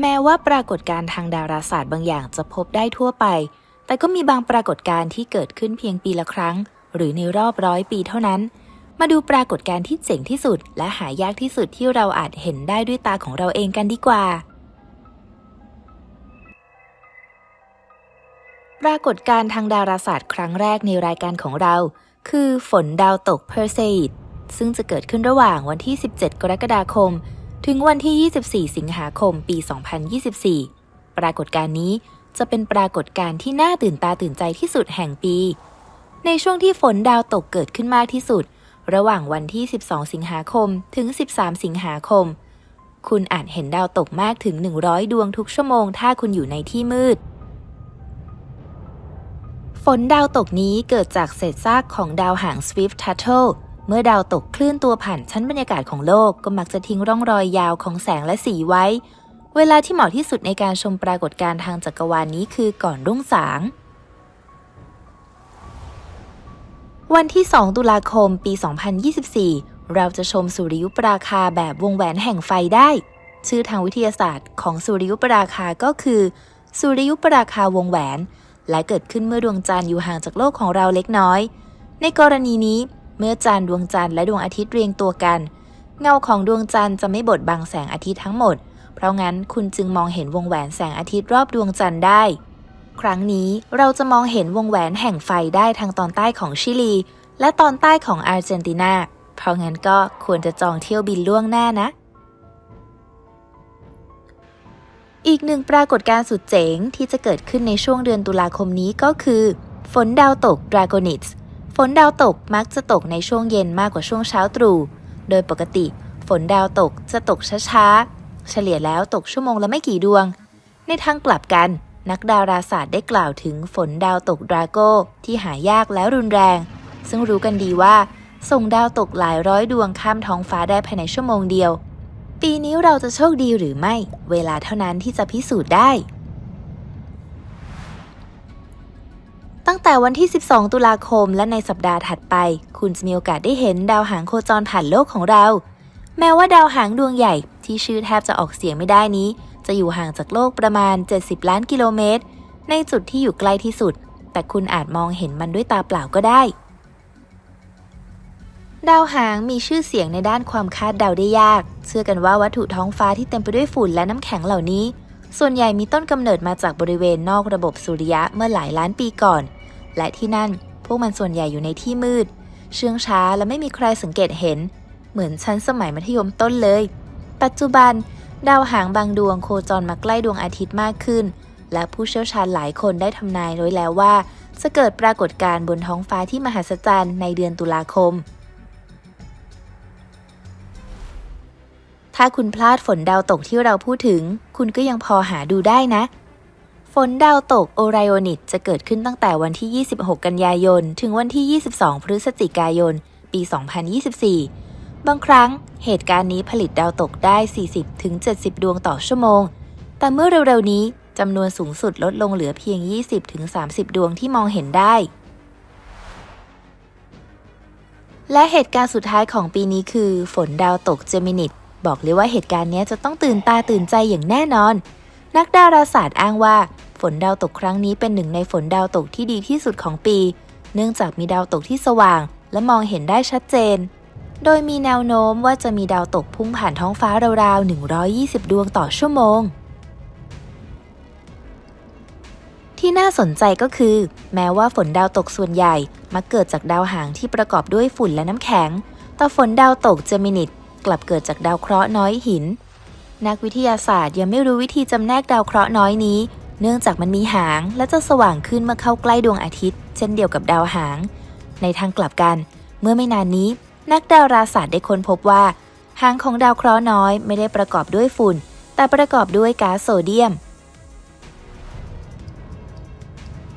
แม้ว่าปรากฏการณ์ทางดาราศาสตร์บางอย่างจะพบได้ทั่วไป แต่ก็มีบางปรากฏการณ์ที่เกิดขึ้นเพียงปีละครั้ง หรือในรอบร้อยปีเท่านั้น มาดูปรากฏการณ์ที่เจ๋งที่สุด และหายากที่สุดที่เราอาจเห็นได้ด้วยตาของเราเองกันดีกว่า ปรากฏการณ์ทางดาราศาสตร์ครั้งแรกในรายการของเรา คือฝนดาวตกเพอร์เซดซึ่งจะเกิดขึ้นระหว่างวันที่ 17 กรกฎาคม ถึงวันที่ 24 สิงหาคมปี 2024 ปรากฏการณ์นี้จะเป็นปรากฏการณ์ที่น่าตื่นตาตื่นใจที่สุดแห่งปี ในช่วงที่ฝนดาวตกเกิดขึ้นมากที่สุด ระหว่างวันที่ 12 สิงหาคมถึง 13 สิงหาคม คุณอาจเห็นดาวตกมากถึง 100 ดวงทุกชั่วโมง ถ้าคุณอยู่ในที่มืด ฝนดาวตกนี้เกิดจากเศษซากของดาวหาง Swift Tuttle เมื่อดาวตกเคลื่อนตัวผ่านชั้นบรรยากาศของโลกก็มักจะทิ้งร่องรอยยาวของแสงและสีไว้ เวลาที่เหมาะที่สุดในการชมปรากฏการณ์ทางจักรวาลนี้คือก่อนรุ่งสาง วันที่ 2 ตุลาคม ปี 2024 เราจะชมสุริยุปราคาแบบวงแหวนแห่งไฟได้ ชื่อทางวิทยาศาสตร์ของสุริยุปราคาก็คือ สุริยุปราคาวงแหวน และเกิดขึ้นเมื่อดวงจันทร์อยู่ห่างจากโลกของเราเล็กน้อย ในกรณีนี้ เมื่อจันทร์ดวงจันทร์และดวงอาทิตย์เรียงตัวกัน เงาของดวงจันทร์จะไม่บดบังแสงอาทิตย์ทั้งหมด เพราะงั้นคุณจึงมองเห็นวงแหวนแสงอาทิตย์รอบดวงจันทร์ได้ ครั้งนี้เราจะมองเห็นวงแหวนแห่งไฟได้ทางตอนใต้ของชิลี และตอนใต้ของอาร์เจนตินา เพราะงั้นก็ควรจะจองเที่ยวบินล่วงหน้านะ อีกหนึ่งปรากฏการณ์สุดเจ๋งที่จะเกิดขึ้นในช่วงเดือนตุลาคมนี้ก็คือ ฝนดาวตกดราโกนิส์ ฝนดาวตกมักจะตกในช่วงเย็นมากกว่าช่วงเช้าตรู่ โดยปกติ ฝนดาวตกจะตกช้าๆ เฉลี่ยแล้วตกชั่วโมงละไม่กี่ดวง ในทางกลับกัน นักดาราศาสตร์ได้กล่าวถึงฝนดาวตกดราโกที่หายากและรุนแรง ซึ่งรู้กันดีว่า ส่งดาวตกหลายร้อยดวงข้ามท้องฟ้าได้ภายในชั่วโมงเดียว ปีนี้เราจะโชคดีหรือไม่ เวลาเท่านั้นที่จะพิสูจน์ได้ ตั้งแต่วันที่ 12 ตุลาคมและในสัปดาห์ถัดไป คุณจะมีโอกาสได้เห็นดาวหางโคจรผ่านโลกของเรา แม้ว่าดาวหางดวงใหญ่ที่ชื่อแทบจะออกเสียงไม่ได้นี้ จะอยู่ห่างจากโลกประมาณ 70 ล้านกิโลเมตร ในจุดที่อยู่ใกล้ที่สุด แต่คุณอาจมองเห็นมันด้วยตาเปล่าก็ได้ ดาวหางมีชื่อเสียงในด้านความคาดเดาได้ยาก เชื่อกันว่าวัตถุท้องฟ้าที่เต็มไปด้วยฝุ่นและน้ำแข็งเหล่านี้ ส่วนใหญ่มีต้นกำเนิดมาจากบริเวณนอกระบบสุริยะเมื่อหลายล้านปีก่อน และที่นั่นพวกมันส่วนใหญ่อยู่ในที่มืด เชื่องช้าและไม่มีใครสังเกตเห็น เหมือนชั้นสมัยมัธยมต้นเลย ปัจจุบัน ดาวหางบางดวงโคจรมาใกล้ดวงอาทิตย์มากขึ้น และผู้เชี่ยวชาญหลายคนได้ทำนายไว้แล้วว่า จะเกิดปรากฏการณ์บนท้องฟ้าที่มหัศจรรย์ในเดือนตุลาคม ถ้าคุณพลาดฝนดาวตกที่เราพูดถึง คุณก็ยังพอหาดูได้นะ ฝนดาวตกโอไรโอนิตจะเกิดขึ้นตั้งแต่วันที่ 26 กันยายน ถึงวันที่ 22 พฤศจิกายน ปี 2024 บางครั้งเหตุการณ์นี้ผลิตดาวตกได้ 40-70 ดวงต่อชั่วโมง แต่เมื่อเร็วๆนี้จำนวนสูงสุดลดลงเหลือเพียง 20-30 ดวงที่มองเห็นได้ และเหตุการณ์สุดท้ายของปีนี้คือ ฝนดาวตกเจมินิต บอกเลยว่าเหตุการณ์นี้จะต้องตื่นตาตื่นใจอย่างแน่นอน นักดาราศาสตร์อ้างว่า ฝนดาวตกครั้งนี้เป็นหนึ่งในฝนดาวตกที่ดีที่สุดของปี เนื่องจากมีดาวตกที่สว่าง และมองเห็นได้ชัดเจน โดยมีแนวโน้มว่าจะมีดาวตกพุ่งผ่านท้องฟ้าราวๆ 120 ดวงต่อชั่วโมง ที่น่าสนใจก็คือ แม้ว่าฝนดาวตกส่วนใหญ่ มักเกิดจากดาวหางที่ประกอบด้วยฝุ่นและน้ำแข็ง แต่ฝนดาวตกเจมินิตกลับเกิดจากดาวเคราะห์น้อยหิน นักวิทยาศาสตร์ยังไม่รู้วิธีจำแนกดาวเคราะห์น้อยนี้ เนื่องจากมันมีหางและจะสว่างขึ้นเมื่อเข้าใกล้ดวงอาทิตย์ เช่นเดียวกับดาวหาง ในทางกลับกัน เมื่อไม่นานนี้ นักดาราศาสตร์ได้ค้นพบว่า หางของดาวเคราะห์น้อยไม่ได้ประกอบด้วยฝุ่น แต่ประกอบด้วยก๊าซโซเดียม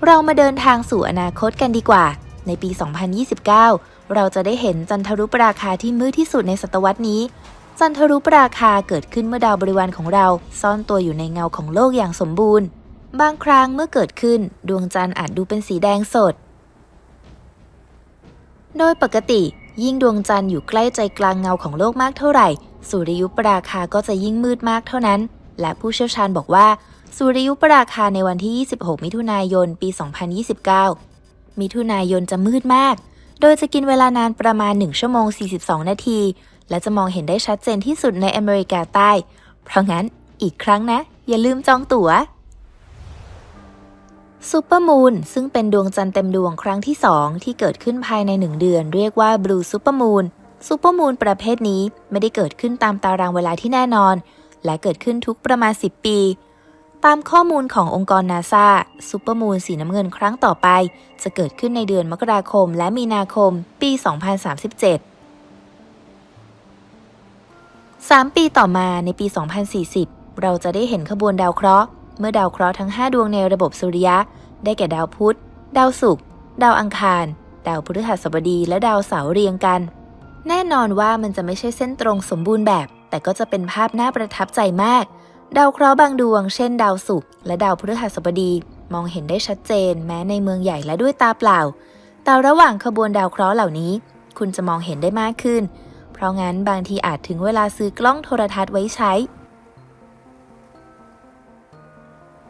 เรามาเดินทางสู่อนาคตกันดีกว่า ในปี 2029 เราจะได้เห็นจันทรุปราคาที่มืดที่สุดในศตวรรษนี้จันทรุปราคาเกิดขึ้นเมื่อดาวบริวารของเรา ซ่อนตัวอยู่ในเงาของโลกอย่างสมบูรณ์ บางครั้งเมื่อเกิดขึ้นดวงจันทร์อาจดูเป็นสีแดงสด โดยปกติ ยิ่งดวงจันทร์อยู่ใกล้ใจกลางเงาของโลกมากเท่าไหร่ สุริยุปราคาก็จะยิ่งมืดมากเท่านั้น และผู้เชี่ยวชาญบอกว่า สุริยุปราคาในวันที่ 26 มิถุนายน ปี 2029 มิถุนายนจะมืดมาก โดยจะกินเวลานานประมาณ 1 ชั่วโมง 42 นาที และจะมองเห็นได้ชัดเจนที่สุดในอเมริกาใต้ เพราะงั้นอีกครั้งนะ อย่าลืมจองตั๋ว ซูเปอร์มูนซึ่งเป็นดวงจันทร์เต็มดวงครั้งที่ 2 ที่เกิดขึ้นภายใน 1 เดือน เรียกว่าบลูซูเปอร์มูนซูเปอร์มูนประเภทนี้ไม่ได้เกิดขึ้นตามตารางเวลาที่แน่นอน และเกิดขึ้นทุกประมาณ 10 ปี ตามข้อมูลขององค์กรนาซาซูเปอร์มูนสีน้ำเงินครั้งต่อไป จะเกิดขึ้นในเดือนมกราคมและมีนาคม ปี 2037 3 ปีต่อมาในปี 2040 เราจะได้เห็นขบวนดาวเคราะห์ เมื่อดาวเคราะห์ทั้ง 5 ดวงในระบบสุริยะ ได้แก่ดาวพุธ ดาวศุกร์ ดาวอังคาร ดาวพฤหัสบดี และดาวเสาร์เรียงกัน แน่นอนว่ามันจะไม่ใช่เส้นตรงสมบูรณ์แบบ แต่ก็จะเป็นภาพน่าประทับใจมาก ดาวเคราะห์บางดวง เช่น ดาวศุกร์ และดาวพฤหัสบดี มองเห็นได้ชัดเจน แม้ในเมืองใหญ่และด้วยตาเปล่า แต่ระหว่างขบวนดาวเคราะห์เหล่านี้ คุณจะมองเห็นได้มากขึ้น เพราะงั้นบางทีอาจถึงเวลาซื้อกล้องโทรทัศน์ไว้ใช้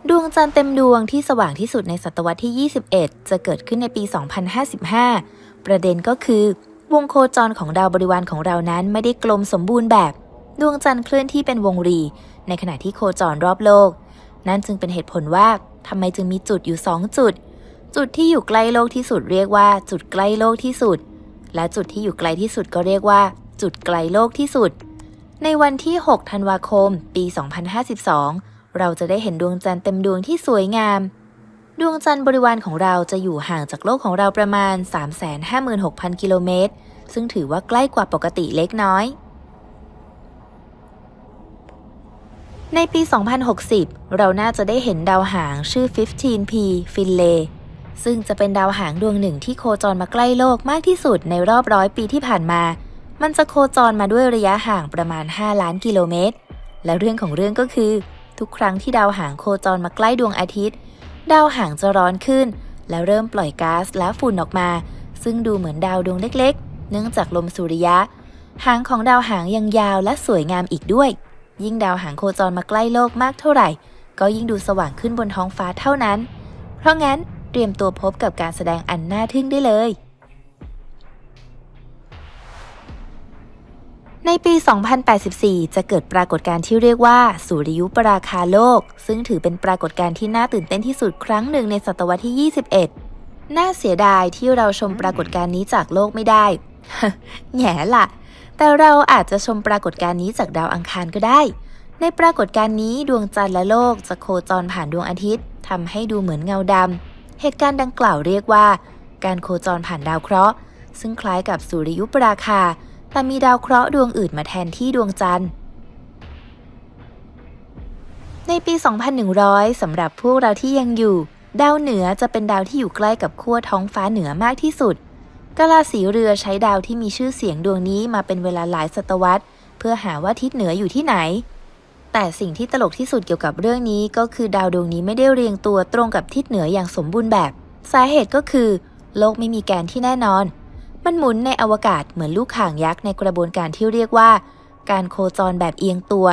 ดวงจันทร์เต็มดวงที่สว่างที่สุดในศตวรรษที่ 21 จะเกิดขึ้นในปี 2055 ประเด็นก็คือ วงโคจรของดาวบริวารของเรานั้นไม่ได้กลมสมบูรณ์แบบ ดวงจันทร์เคลื่อนที่เป็นวงรี ในขณะที่โคจรรอบโลก นั่นจึงเป็นเหตุผลว่าทำไมจึงมีจุดอยู่ 2 จุด จุดที่อยู่ใกล้โลกที่สุดเรียกว่า จุดใกล้โลกที่สุด และจุดที่อยู่ไกลที่สุดก็เรียกว่า จุดไกลโลกที่สุด ในวันที่ 6 ธันวาคม ปี 2052 เราจะได้เห็นดวงจันทร์เต็มดวงที่สวยงาม ดวงจันทร์บริวารของเราจะอยู่ห่างจากโลกของเราประมาณ 356,000 กิโลเมตร ซึ่งถือว่าใกล้กว่าปกติเล็กน้อย ในปี 2060 เราน่าจะได้เห็นดาวหางชื่อ 15P ฟินเลซึ่งจะเป็นดาวหางดวงหนึ่งที่โคจรมาใกล้โลกมากที่สุดในรอบร้อยปีที่ผ่านมา มันจะโคจรมาด้วยระยะห่างประมาณ 5 ล้านกิโลเมตร และเรื่องของเรื่องก็คือ ทุกครั้งที่ดาวหางโคจรมาใกล้ดวงอาทิตย์ ดาวหางจะร้อนขึ้น และเริ่มปล่อยก๊าซและฝุ่นออกมา ซึ่งดูเหมือนดาวดวงเล็กๆ เนื่องจากลมสุริยะ หางของดาวหางยังยาวและสวยงามอีกด้วย ยิ่งดาวหางโคจรมาใกล้โลกมากเท่าไหร่ ก็ยิ่งดูสว่างขึ้นบนท้องฟ้าเท่านั้น เพราะงั้นเตรียมตัวพบกับการแสดงอันน่าทึ่งได้เลย ในปี 2084 จะเกิดปรากฏการณ์ที่เรียกว่า สุริยุปราคาโลก ซึ่งถือเป็นปรากฏการณ์ที่น่าตื่นเต้นที่สุดครั้งหนึ่งในศตวรรษที่ 21 น่าเสียดายที่เราชมปรากฏการณ์นี้จากโลกไม่ได้ แง่ละแต่เราอาจจะชมปรากฏการณ์นี้จากดาวอังคารก็ได้ ในปรากฏการณ์นี้ดวงจันทร์และโลกจะโคจรผ่านดวงอาทิตย์ทำให้ดูเหมือนเงาดำ เหตุการณ์ดังกล่าวเรียกว่า การโคจรผ่านดาวเคราะห์ ซึ่งคล้ายกับสุริยุปราคา แต่มีดาวเคราะห์ดวงอื่นมาแทนที่ดวงจันทร์ ในปี 2100 สำหรับพวกเราที่ยังอยู่ ดาวเหนือจะเป็นดาวที่อยู่ใกล้กับขั้วท้องฟ้าเหนือมากที่สุดกาลาสีเรือใช้ดาวที่มีชื่อเสียงดวงนี้มาเป็นเวลาหลายศตวรรษ เพื่อหาว่าทิศเหนืออยู่ที่ไหน แต่สิ่งที่ตลกที่สุดเกี่ยวกับเรื่องนี้ก็คือดาวดวงนี้ไม่ได้เรียงตัวตรงกับทิศเหนืออย่างสมบูรณ์แบบ สาเหตุก็คือ โลกไม่มีแกนที่แน่นอน มันหมุนในอวกาศเหมือนลูกข่างยักษ์ในกระบวนการที่เรียกว่า การโคจรแบบเอียงตัว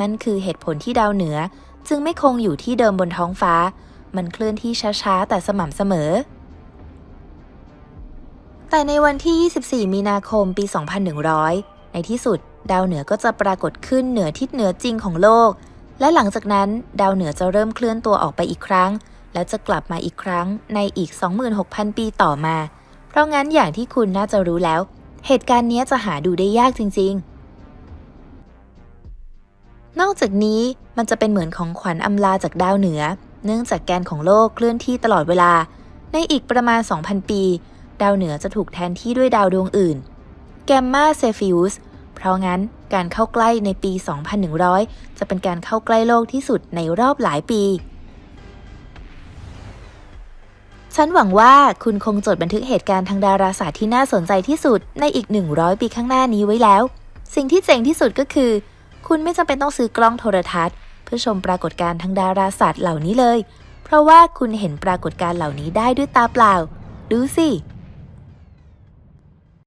นั่นคือเหตุผลที่ดาวเหนือ จึงไม่คงอยู่ที่เดิมบนท้องฟ้า มันเคลื่อนที่ช้าๆ แต่สม่ำเสมอ แต่ในวันที่ 24 มีนาคมปี 2100 ในที่สุด ดาวเหนือก็จะปรากฏขึ้นเหนือทิศเหนือจริงของโลก และหลังจากนั้น ดาวเหนือจะเริ่มเคลื่อนตัวออกไปอีกครั้ง และจะกลับมาอีกครั้งในอีก 26,000 ปีต่อมา ราะงั้นอย่างที่คุณน่าจะรู้แล้ว เหตุการณ์นี้จะหาดูได้ยากจริง ๆ นอกจากนี้มันจะเป็นเหมือนของขวัญอำลาจากดาวเหนือ เนื่องจากแกนของโลกเคลื่อนที่ตลอดเวลา ในอีกประมาณ 2,000 ปี ดาวเหนือจะถูกแทนที่ด้วยดาวดวงอื่น แกมมาเซฟิอุสเพราะงั้นการเข้าใกล้ในปี 2100 จะเป็นการเข้าใกล้โลกที่สุดในรอบหลายปี ฉันหวังว่าคุณคงจดบันทึกเหตุการณ์ทางดาราศาสตร์ที่น่าสนใจที่สุดในอีก 100 ปีข้างหน้านี้ไว้แล้ว สิ่งที่เจ๋งที่สุดก็คือ คุณไม่จำเป็นต้องซื้อกล้องโทรทัศน์ เพื่อชมปรากฏการณ์ทางดาราศาสตร์เหล่านี้เลย เพราะว่าคุณเห็นปรากฏการณ์เหล่านี้ได้ด้วยตาเปล่า ดูสิ